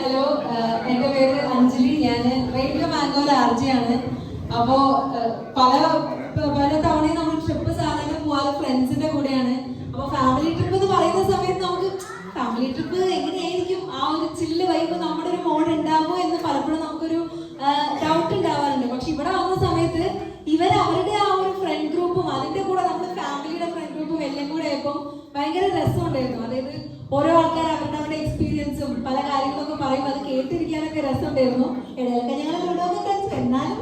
Hello എന്റെ പേര് അഞ്ജലി. ഞാൻ റേഡിയോ മാംഗോയിൽ ആർജിയാണ്. അപ്പോ പല പല തവണയും നമ്മൾ ട്രിപ്പ് സാധാരണ പോവാറ് ഫ്രണ്ട്സിന്റെ കൂടെയാണ്. അപ്പൊ ഫാമിലി ട്രിപ്പ് എന്ന് പറയുന്ന സമയത്ത് നമുക്ക് ഫാമിലി ട്രിപ്പ് എങ്ങനെയായിരിക്കും? ആ ഒരു ചില്ല് വൈബ് നമ്മുടെ ഒരു മോഡ് ഉണ്ടാകുമോ എന്ന് പലപ്പോഴും നമുക്കൊരു ഡൗട്ട് ഉണ്ടാവാറുണ്ട്. പക്ഷെ ഇവിടെ ആവുന്ന സമയത്ത് ഇവർ അവരുടെ ആ ഒരു ഫ്രണ്ട് ഗ്രൂപ്പും അതിന്റെ കൂടെ നമ്മുടെ ഫാമിലിയുടെ ഫ്രണ്ട് ഗ്രൂപ്പും എല്ലാം കൂടെ ആയപ്പോൾ ഭയങ്കര രസമുണ്ടായിരുന്നു. അതായത് ഓരോ ആൾക്കാർ അവരുടെ അവരുടെ എക്സ്പീരിയൻസും പല കാര്യങ്ങളൊക്കെ പറയുമ്പോൾ അത് കേട്ടിരിക്കാനൊക്കെ രസമുണ്ടായിരുന്നു. ഇടയിലൊക്കെ ഞങ്ങൾ ലുഡോക്കെ കളിച്ചു എന്നാലും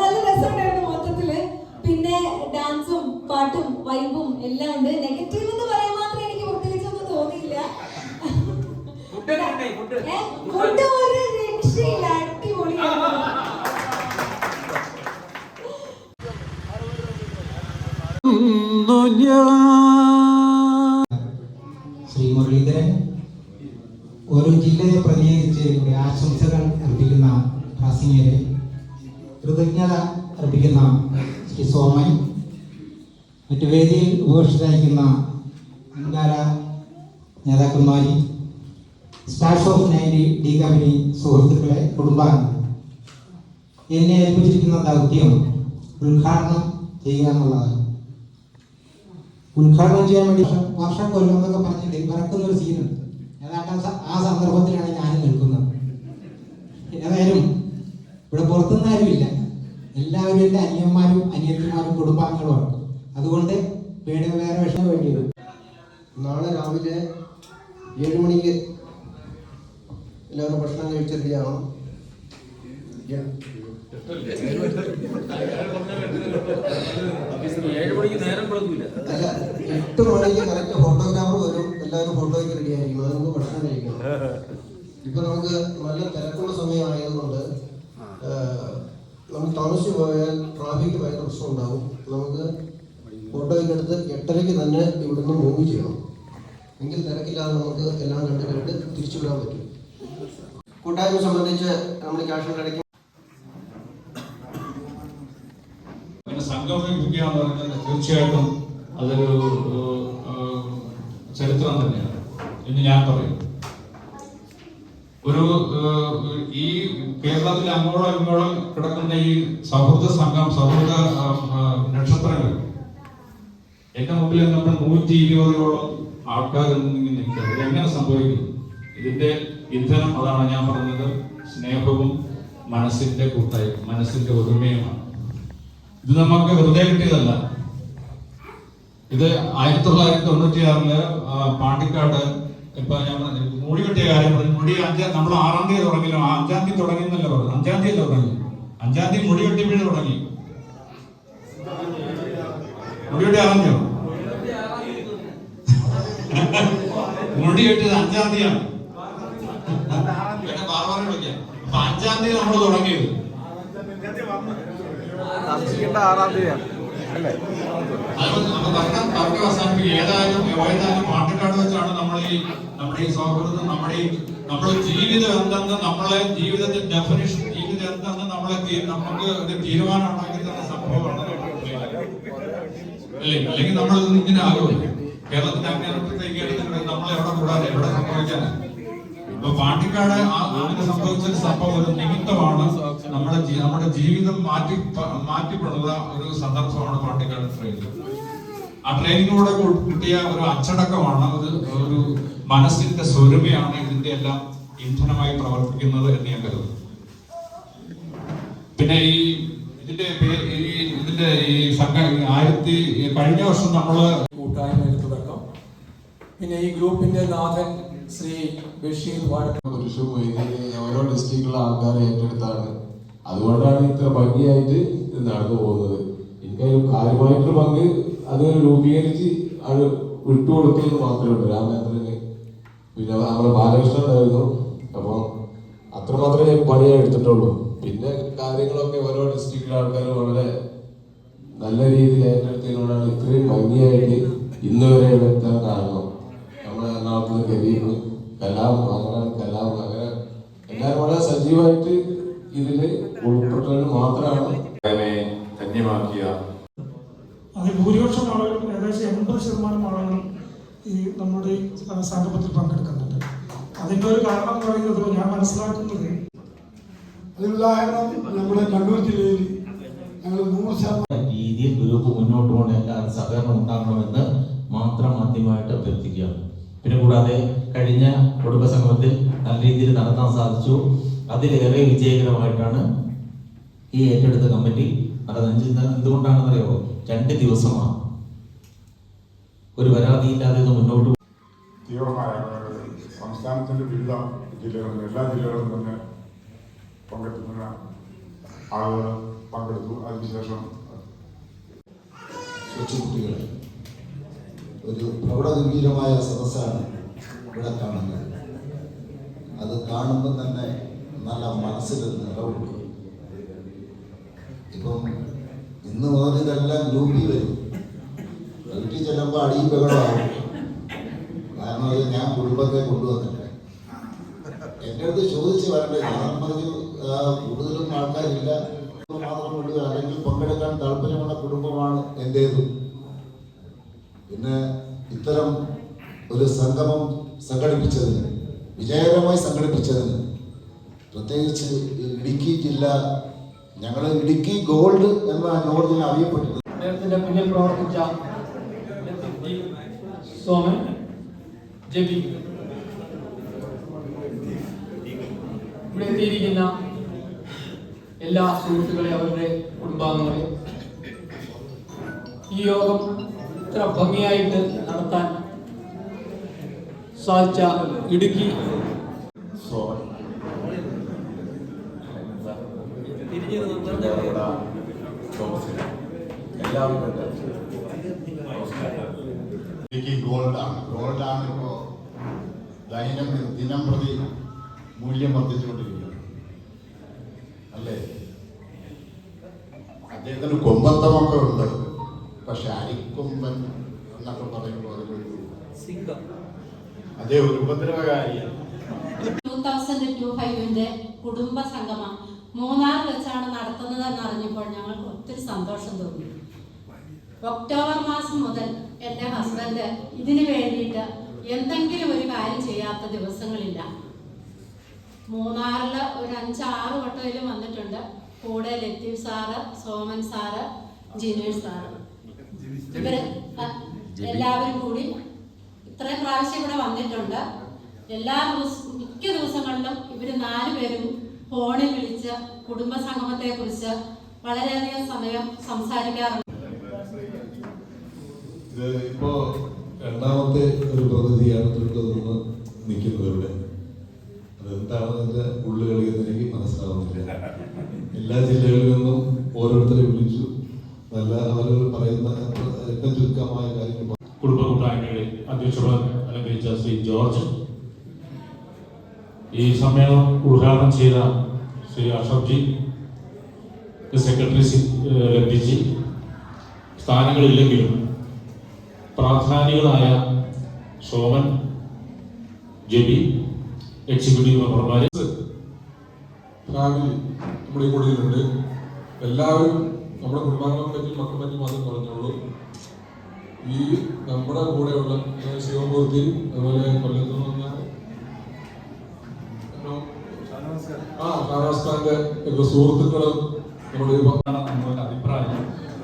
നല്ല രസമുണ്ടായിരുന്നു മൊത്തത്തിൽ. പിന്നെ ഡാൻസും പാട്ടും വൈബും എല്ലാം ഉണ്ട്. നെഗറ്റീവ് എന്ന് പറയാൻ മാത്രം എനിക്ക് പ്രത്യേകിച്ചൊന്നും തോന്നിയില്ല. ഫുഡ്? ഒരു രക്ഷയില്ല. അടിപൊളിയാണ് ശ്രീ മുരളീധരൻ ഒരു ജില്ലയെ പ്രതിനിധീകരിച്ച് ഇവിടെ ആശംസകൾ അർപ്പിക്കുന്ന റാസിംഗേരെ കൃതജ്ഞത അർപ്പിക്കുന്ന ശ്രീ സോമൻ മറ്റു വേദിയിൽ ഉപേക്ഷിച്ചയക്കുന്ന മുൻകാല നേതാക്കന്മാരി stars of ninety D company സുഹൃത്തുക്കളെ കുടുംബാംഗങ്ങൾ എന്നെ ഏൽപ്പിച്ചിരിക്കുന്ന ദൗത്യം ഉദ്ഘാടനം ചെയ്യുക എന്നുള്ളതാണ്. ഉദ്ഘാടനം ചെയ്യാൻ വേണ്ടി വർഷം- കൊല്ലം എന്നൊക്കെ പറഞ്ഞിട്ട് വിറക്കുന്ന ഒരു സീനുണ്ട് ഏതാണ്ട് ആ സന്ദർഭത്തിലാണ് ഞാൻ നിൽക്കുന്നത്. ഏതായാലും ഇവിടെ പുറത്തുനിന്ന് ആരുമില്ല എല്ലാവരും എന്റെ അനിയന്മാരും അനിയത്തിമാരും കുടുംബാംഗങ്ങളുമാണ് അതുകൊണ്ട് പേടി വേറെ വിഷയം വേണ്ടി വരും നാളെ രാവിലെ ഏഴ് മണിക്ക് എല്ലാവരും ഭക്ഷണം കഴിച്ച് റെഡിയാവണം ഏഴ് മണിക്ക് നേരം കൊടുക്കൂല എട്ട് മണിക്ക് കറക്റ്റ് ഫോട്ടോഗ്രാഫർ വരും. എല്ലാവരും ഫോട്ടോയ്ക്ക് റെഡി ആയിരിക്കും. അത് നമുക്ക് ഇപ്പൊ നമുക്ക് നല്ല തിരക്കുള്ള സമയമായതുകൊണ്ട് നമ്മൾ താമസിച്ച് പോയാൽ ട്രാഫിക് ഭയങ്കര പ്രശ്നം ഉണ്ടാവും. നമുക്ക് ഫോട്ടോയ്ക്ക് എടുത്ത് എട്ടരയ്ക്ക് തന്നെ ഇവിടുന്ന് മൂവ് ചെയ്യണം. എങ്കിൽ തിരക്കില്ലാതെ നമുക്ക് എല്ലാം കണ്ടു കേട്ട് തിരിച്ചു പറ്റും. കൂട്ടായ്മ സംബന്ധിച്ച് നമ്മൾ ക്യാഷ് അടയ്ക്കും അങ്ങനെ സംഗമിപ്പിക്കുക എന്ന് പറയുന്നത് തീർച്ചയായിട്ടും അതൊരു ചരിത്രം തന്നെയാണ്. എന്ന് ഞാൻ പറയും. ഒരു ഈ കേരളത്തിൽ അങ്ങോളം ഇങ്ങോളം കിടക്കുന്ന ഈ സൗഹൃദ സംഘം സൗഹൃദ നക്ഷത്രങ്ങൾ എന്റെ മുമ്പിൽ നമ്മൾ നൂറ്റി ഇരുപതോളം ആൾക്കാർ എങ്ങനെ സംഭവിക്കുന്നു? ഇതിന്റെ ഇന്ധനം അതാണ് ഞാൻ പറഞ്ഞത് സ്നേഹവും മനസ്സിന്റെ കൂട്ടായ്മ മനസ്സിന്റെ ഒരുമയുമാണ്. ഇത് നമുക്ക് വെറുതെ കിട്ടിയതല്ല. ഇത് ആയിരത്തി തൊള്ളായിരത്തി തൊണ്ണൂറ്റി ആറിൽ പാണ്ടിക്കാട് ഇപ്പൊ ഞാൻ മുടി കെട്ടിയ കാര്യം പറഞ്ഞു മുടി അഞ്ചാം നമ്മൾ ആറാം തീയതി തുടങ്ങിയല്ലോ. അഞ്ചാം തീയതി തുടങ്ങി എന്നല്ല പറഞ്ഞു അഞ്ചാം തീയതി തുടങ്ങി. അഞ്ചാം തീയതി മുടി കെട്ടിയപ്പോഴേ തുടങ്ങി. മുടി അറിഞ്ഞോ മുടി കെട്ടിയത് അഞ്ചാം തീയതിയാണ്. അഞ്ചാം തീയതി നമ്മൾ തുടങ്ങിയത്. താമസിക്കേണ്ട ആറാം തീയതിയാണ്. അല്ലേ? തർക്കം അവസാനിപ്പിക്കുക വെച്ചാണ് നമ്മുടെ ഈ സൗഹൃദം നമ്മുടെ നമ്മുടെ നമ്മളെ ജീവിതത്തിന്റെ ജീവിതം നമ്മളെ നമുക്ക് ഒരു അല്ലേ അല്ലെങ്കിൽ നമ്മൾ കേരളത്തിന്റെ നമ്മൾ എവിടെ കൂടാതെ എവിടെ സംഭവിക്കാൻ ഇപ്പൊ പാണ്ടിക്കാട് അങ്ങനെ സംഭവിച്ച സംഭവം ഒരു നിമിത്തമാണ് നമ്മുടെ നമ്മുടെ ജീവിതം മാറ്റി മാറ്റിപ്പെടുന്ന ഒരു സന്ദർഭമാണ് പാണ്ടിക്കാട് ട്രെയിനിൽ ആ ട്രെയിനിങ്ങിലൂടെ കു- കിട്ടിയ ഒരു അച്ചടക്കമാണ് അത് ഒരു മനസ്സിന്റെ സ്വരമയാണ് ഇതിന്റെ എല്ലാം ഇന്ധനമായി പ്രവർത്തിക്കുന്നത് എന്ന് ഞാൻ കരുതുന്നു. പിന്നെ ഈ ഇതിന്റെ ഈ ഇതിന്റെ ഈ സംഘ ആയിരത്തി കഴിഞ്ഞ വർഷം നമ്മൾ കൂട്ടായ്മ തുടക്കം. പിന്നെ ഈ ഗ്രൂപ്പിന്റെ നാഥൻ ശ്രീ ബഷീർ വാഴ മൊയ്തീന് ഓരോ ഡിസ്ട്രിക്റ്റിലുള്ള ആൾക്കാരെ ഏറ്റെടുത്താണ്. അതുകൊണ്ടാണ് ഇത്ര ഭംഗിയായിട്ട് നടന്നു പോകുന്നത്. എനിക്കതിൽ കാര്യമായിട്ടൊരു പങ്ക് അത് രൂപീകരിച്ച് അത് വിട്ടുകൊടുത്തതെന്ന് മാത്രമേ ഉള്ളൂ. രാമചന്ദ്രന് പിന്നെ നമ്മുടെ ബാലകൃഷ്ണൻ ഉണ്ടായിരുന്നു അപ്പം അത്രമാത്രമേ ഞാൻ പണിയായി എടുത്തിട്ടുള്ളൂ. പിന്നെ കാര്യങ്ങളൊക്കെ ഓരോ ഡിസ്ട്രിക്റ്റിലെ ആൾക്കാർ വളരെ നല്ല രീതിയിൽ ഏറ്റെടുത്തതിനോടാണ് ഇത്രയും ഭംഗിയായിട്ട് ഇന്ന് വരെ എടുക്കാൻ കാരണം. നമ്മുടെ എറണാകുളത്ത് കരീം കലാം അങ്ങനെ കലാം അങ്ങനെ എല്ലാവരും വളരെ സജീവമായിട്ട് ഇതിൽ ഉൾപ്പെട്ടത് മാത്രമാണ് ധന്യമാക്കിയ അതിൽ ഭൂരിപക്ഷം ആളുകൾ ഏകദേശം എൺപത് ശതമാനം ആളുകൾ ഈ നമ്മുടെ സംഗമത്തിൽ പങ്കെടുക്കുന്നുണ്ട്. അതിന്റെ ഒരു കാരണം എന്ന് പറയുന്നത് ഞാൻ മനസ്സിലാക്കുന്നത് അതിനുദാഹരണം നമ്മുടെ കണ്ണൂർ ജില്ലയിൽ ഞങ്ങൾ നൂറ് ശതമാനം രീതിയിൽ ഗ്രൂപ്പ് മുന്നോട്ട് പോകേണ്ട എല്ലാവരും സഹകരണം ഉണ്ടാകണമെന്ന് മാത്രം ആദ്യമായിട്ട് അഭ്യർത്ഥിക്കുകയാണ്. പിന്നെ കൂടാതെ കഴിഞ്ഞ കുടുംബസംഗമത്തിൽ നല്ല രീതിയിൽ നടത്താൻ സാധിച്ചു. അതിലേറെ വിജയകരമായിട്ടാണ് ഈ ഏറ്റെടുത്ത കമ്മിറ്റി നടന്നത്. എന്തുകൊണ്ടാണെന്നറിയോ? രണ്ട് ദിവസമാണ്. ഒരു പരാതിയില്ലാതെ ഇത് മുന്നോട്ട് സംസ്ഥാനത്തിന്റെ വിവിധ ജില്ലകളിൽ എല്ലാ ജില്ലകളിലും തന്നെ പങ്കെടുക്കുന്ന ആളുകൾ പങ്കെടുത്തു. അതിനുശേഷം കൊച്ചുകുട്ടികൾ ഒരു പ്രൗഢഗംഭീരമായ സദസ്സാണ് ഇവിടെ കാണുന്നത്. അത് കാണുമ്പോൾ തന്നെ നല്ല മനസ്സിൽ നിറവുണ്ട്. ഇപ്പം ഇന്ന് മുതൽ ഇതെല്ലാം ഗ്രൂപ്പിൽ വരും. എനിക്ക് ചെല്ലുമ്പോൾ അടിയും ബഹളമാകും കാരണം അത് ഞാൻ കുടുംബത്തെ കൊണ്ടുവന്നില്ല. എന്റെ അടുത്ത് ചോദിച്ച് വരണ്ടേ ഞാൻ പറഞ്ഞു "ആ, കൂടുതലും ആൾക്കാരില്ല. അല്ലെങ്കിൽ പങ്കെടുക്കാൻ താല്പര്യമുള്ള കുടുംബമാണ് എന്റേതും പിന്നെ ഇത്തരം ഒരു സംഗമം സംഘടിപ്പിച്ചതിന് വിജയകരമായി സംഘടിപ്പിച്ചതിന് പ്രത്യേകിച്ച് ഇടുക്കി ജില്ല ഞങ്ങൾ ഇടുക്കി ഗോൾഡ് എന്ന നോർജിന് അറിയപ്പെട്ടിരുന്നത് അദ്ദേഹത്തിന്റെ പിന്നിൽ പ്രവർത്തിച്ച സോമൻ ജബി ഇവിടെ എത്തിയിരിക്കുന്ന എല്ലാ സുഹൃത്തുക്കളെ അവരുടെ കുടുംബാംഗങ്ങളെ ഈ യോഗം ഇത്ര ഭംഗിയായിട്ട് നടത്താൻ സാധിച്ച ഇടുക്കി സോമൻ ഇവിടെ തോമസിന്. എല്ലാവർക്കും ഇടുക്കി ഗോൾഡാണ്. ഗോൾഡാണ് ഇപ്പോൾ ദൈനം ദിനം പ്രതി മൂല്യം വർദ്ധിച്ചുകൊണ്ടിരിക്കുന്നത് അല്ലേ? അദ്ദേഹത്തിന് കൊമ്പത്തമൊക്കെ ഉണ്ട്. പക്ഷെ അരിക്കൊമ്പൻ എന്നൊക്കെ പറയുമ്പോൾ അതിലൊരു അദ്ദേഹം ഒരു ഉപദ്രവകാരിയാണ്. ടൂ തൗസൻഡ് ടു ഫൈവിന്റെ കുടുംബ സംഗമം. നടത്തുന്നതെന്ന് അറിഞ്ഞപ്പോൾ ഞങ്ങൾക്ക് ഒത്തിരി സന്തോഷം തോന്നി. ഒക്ടോബർ മാസം മുതൽ എന്റെ ഹസ്ബൻഡ് ഇതിനു വേണ്ടിയിട്ട് എന്തെങ്കിലും ഒരു കാര്യം ചെയ്യാത്ത ദിവസങ്ങളില്ല. മൂന്നാറിൽ ഒരു അഞ്ചാറ് വട്ടയിലും വന്നിട്ടുണ്ട്. കൂടെ Latheef sir Soman sir Jinesh sir. ഇവർ എല്ലാവരും കൂടി ഇത്രയും പ്രാവശ്യം ഇവിടെ വന്നിട്ടുണ്ട്. എല്ലാ ദിവസം മിക്ക ദിവസങ്ങളിലും ഇവർ നാലുപേരും ഫോണിൽ വിളിച്ച് കുടുംബസംഗമത്തെ കുറിച്ച് വളരെയധികം സമയം സംസാരിക്കാറുണ്ട്. ഇത് ഇപ്പോ രണ്ടാമത്തെ ഒരു പ്രതിനിധിയാണ് തൊട്ട് നിന്ന് നിൽക്കുന്നത് ഇവിടെ അതെന്താണെന്ന് ഉള്ളു കളിയെന്ന് എനിക്ക് മനസ്സിലാവുന്നില്ല. എല്ലാ ജില്ലകളിൽ നിന്നും ഓരോരുത്തരെ വിളിച്ചു. നല്ല അവർ പറയുന്ന ഏറ്റവും ചുരുക്കമായ കാര്യങ്ങൾ. കുടുംബ കൂട്ടായ്മയുടെ അധ്യക്ഷ അലങ്കരിച്ച ശ്രീ ജോർജ്. ഈ സമ്മേളനം ഉദ്ഘാടനം ചെയ്ത ശ്രീ അഷഫ്ജി സെക്രട്ടറി ലബ്ധിജി സ്ഥാനങ്ങളില്ലെങ്കിലും പ്രാധാനികളായ സോമൻ ജെബി എക്സിക്യൂട്ടീവ് മെമ്പർമാർ നമ്മുടെ കൂടുതലുണ്ട് എല്ലാവരും നമ്മുടെ കുടുംബാംഗങ്ങളെ പറ്റി മക്കളെ പറ്റി മാത്രം പറഞ്ഞോളൂ. ഈ നമ്മുടെ കൂടെയുള്ള ശിവമൂർത്തി അതുപോലെ കൊല്ലത്തു നിന്ന് വന്ന ഹലോ. ഒക്കെ സുഹൃത്തുക്കളും നമ്മുടെ അഭിപ്രായം.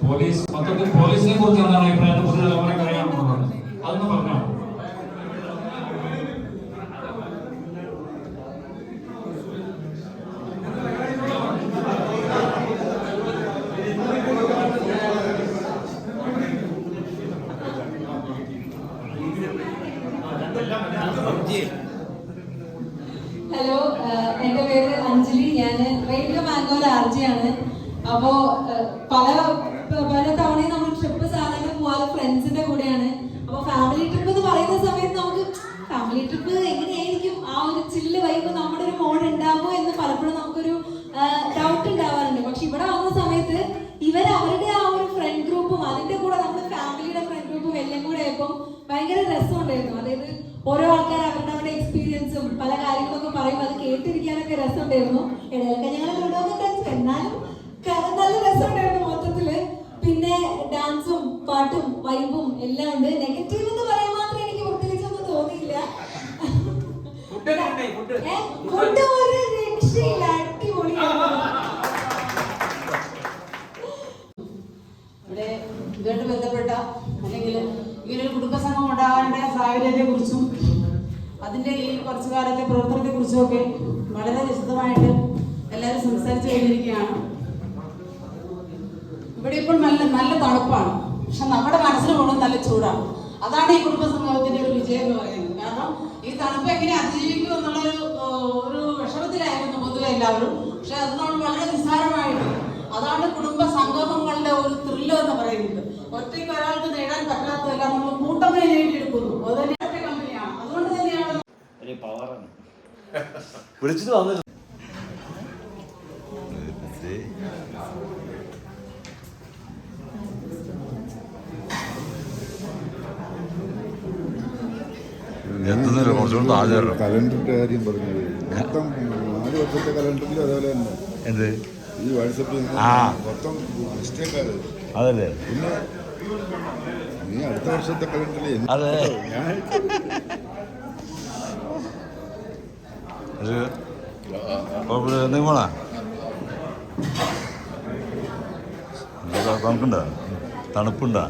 പോലീസ് മൊത്തത്തിൽ പോലീസിനെ കുറിച്ച് എന്താണ് അഭിപ്രായം. പുതിയ തലമുറ അറിയാമെന്നുള്ളത് അതൊന്ന് പറഞ്ഞോ ഹലോ ഞാൻ മാംഗോ ആർജിയാണ്. അപ്പോ പല പല തവണയും നമ്മൾ ട്രിപ്പ് സാധാരണ പോവാറ് ഫ്രണ്ട്സിന്റെ കൂടെയാണ്. അപ്പൊ ഫാമിലി ട്രിപ്പ് എന്ന് പറയുന്ന സമയത്ത് നമുക്ക് ഫാമിലി ട്രിപ്പ് എങ്ങനെയായിരിക്കും? ആ ഒരു ചില്ല് വൈബ് നമ്മുടെ ഒരു മോഡ് ഉണ്ടാകുമോ എന്ന് പലപ്പോഴും നമുക്കൊരു ഡൗട്ട് ഉണ്ടാവാറുണ്ട്. പക്ഷെ ഇവിടെ ആവുന്ന സമയത്ത് ഇവർ അവരുടെ ആ ഒരു ഫ്രണ്ട് ഗ്രൂപ്പും അതിന്റെ കൂടെ നമ്മുടെ ഫാമിലിയുടെ ഫ്രണ്ട് ഗ്രൂപ്പും എല്ലാം കൂടെ ആയപ്പോൾ ഭയങ്കര രസമുണ്ടായിരുന്നു. അതായത് ഓരോ ആൾക്കാർ അവരുടെ അവരുടെ എക്സ്പീരിയൻസും പല കാര്യങ്ങളൊക്കെ പറയുമ്പോൾ അത് കേട്ടിരിക്കാനൊക്കെ രസമുണ്ടായിരുന്നു. ഇടയിലൊക്കെ ഞങ്ങൾ ലുഡോക്കെ കളിച്ചു എന്നാലും നല്ല രസമുണ്ടായിരുന്നു മൊത്തത്തിൽ. പിന്നെ ഡാൻസും പാട്ടും വൈബും എല്ലാം ഉണ്ട്. നെഗറ്റീവ് എന്ന് പറയാൻ മാത്രം എനിക്ക് പ്രത്യേകിച്ചൊന്നും തോന്നിയില്ല. ഫുഡ് ഒരു രക്ഷയില്ല. അടിപൊളിയാണ് ഇവിടെ ഇതുമായിട്ട് ബന്ധപ്പെട്ട അല്ലെങ്കിൽ ഇങ്ങനൊരു കുടുംബസംഘം ഉണ്ടാകേണ്ട സാഹചര്യത്തെ കുറിച്ചും അതിന്റെ ഈ കുറച്ചു കാലത്തെ പ്രവർത്തനത്തെ കുറിച്ചും ഒക്കെ വളരെ വിശദമായിട്ട് എല്ലാവരും സംസാരിച്ചു കഴിഞ്ഞിരിക്കുകയാണ്. ഇവിടെ ഇപ്പോൾ നല്ല നല്ല തണുപ്പാണ്. പക്ഷെ നമ്മുടെ മനസ്സിന് പോകണം നല്ല ചൂടാണ്. അതാണ് ഈ കുടുംബ സംഗമത്തിന്റെ ഒരു വിജയം എന്ന് പറയുന്നത്. കാരണം ഈ തണുപ്പ് എങ്ങനെ അതിജീവിക്കും എന്നുള്ളൊരു ഏഹ്, ഒരു വിഷമത്തിലായിരുന്നു പൊതുവെ എല്ലാവരും. പക്ഷെ അത് നമ്മൾ വളരെ നിസ്സാരമായിട്ട് അതാണ് കുടുംബ സംഗമങ്ങളുടെ ഒരു ത്രില്ല് എന്ന് പറയുന്നത്. ഒറ്റയ്ക്ക് ഒരാൾക്ക് നേടാൻ പറ്റാത്തതെല്ലാം നമ്മൾ കൂട്ടമായി നേടിയെടുക്കുന്നു. അത് തന്നെ ഒറ്റ കമ്പനിയാണ് അതുകൊണ്ട് തന്നെയാണ് വിളിച്ചിട്ട് വന്നില്ല എത്തുന്നില്ല കുറച്ചുകൂടെ ആചാരം കലണ്ടറിന്റെ കാര്യം പറഞ്ഞത്. മൊത്തം നാല് വർഷത്തെ കലണ്ടറിൽ അതേപോലെ തന്നെ. എന്ത്? ഈ വാട്സപ്പിൽ ആ. മൊത്തം മിസ്റ്റേക്ക് അതല്ലേ? പിന്നെ നീ അടുത്ത വർഷത്തെ കലണ്ടറിൽ അതെ. ഞാൻ എന്തെങ്കിലും പോണാ തണുപ്പുണ്ടോ.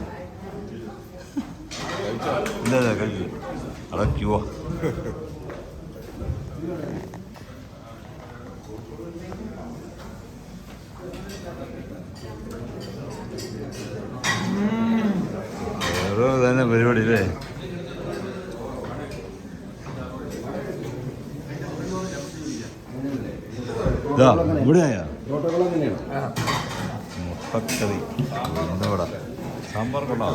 ഇല്ല ഇല്ല കഴിച്ചു അടയ്ക്കുവോ ഓരോ തന്നെ പരിപാടി അല്ലേ? ഇവിടെയാ മുട്ടക്കറി. എന്താ ഇവിടെ? സാമ്പാർ കൊള്ളാം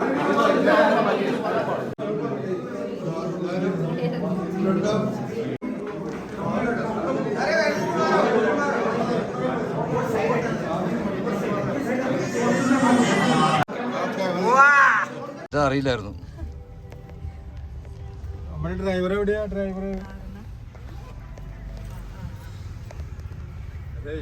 അറിയില്ലായിരുന്നു. ഡ്രൈവർ എവിടെയാ? ഡ്രൈവർ അതെ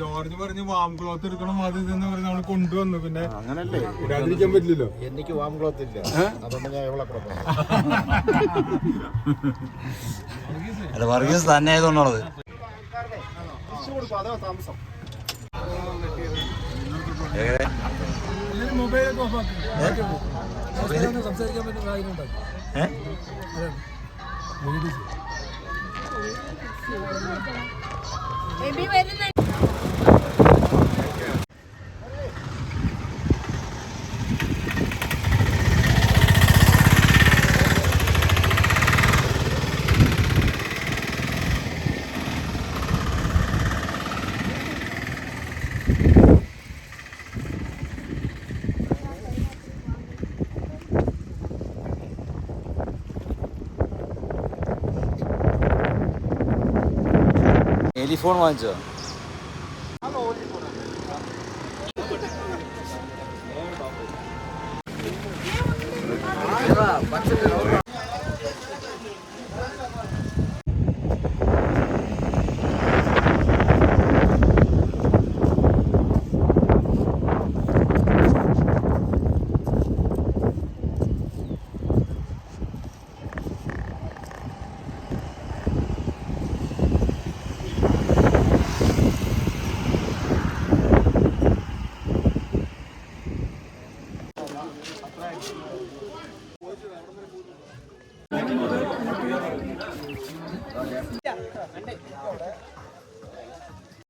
ജോർജ് പറഞ്ഞു വാം ക്ലോത്ത് എടുക്കണം അത് ഇതെന്ന് പറഞ്ഞ് നമ്മൾ കൊണ്ടുവന്നു. പിന്നെ അങ്ങനല്ലേ. ഇടാതിരിക്കാൻ പറ്റില്ലല്ലോ. എനിക്ക് വാം ക്ലോത്ത് ഇല്ല. അതുകൊണ്ട് ഞാൻ എവിടെ അല്ല വർഗീസ് തന്നെ ആയതുകൊണ്ടാണത്. എങ്ങനെ മൊബൈലൊക്കെ ഓഫ് ആക്കി. സംസാരിക്കാൻ പറ്റുന്ന കാര്യം ഉണ്ടാകും ഏ? എലിഫോൺ വാങ്ങിച്ചോ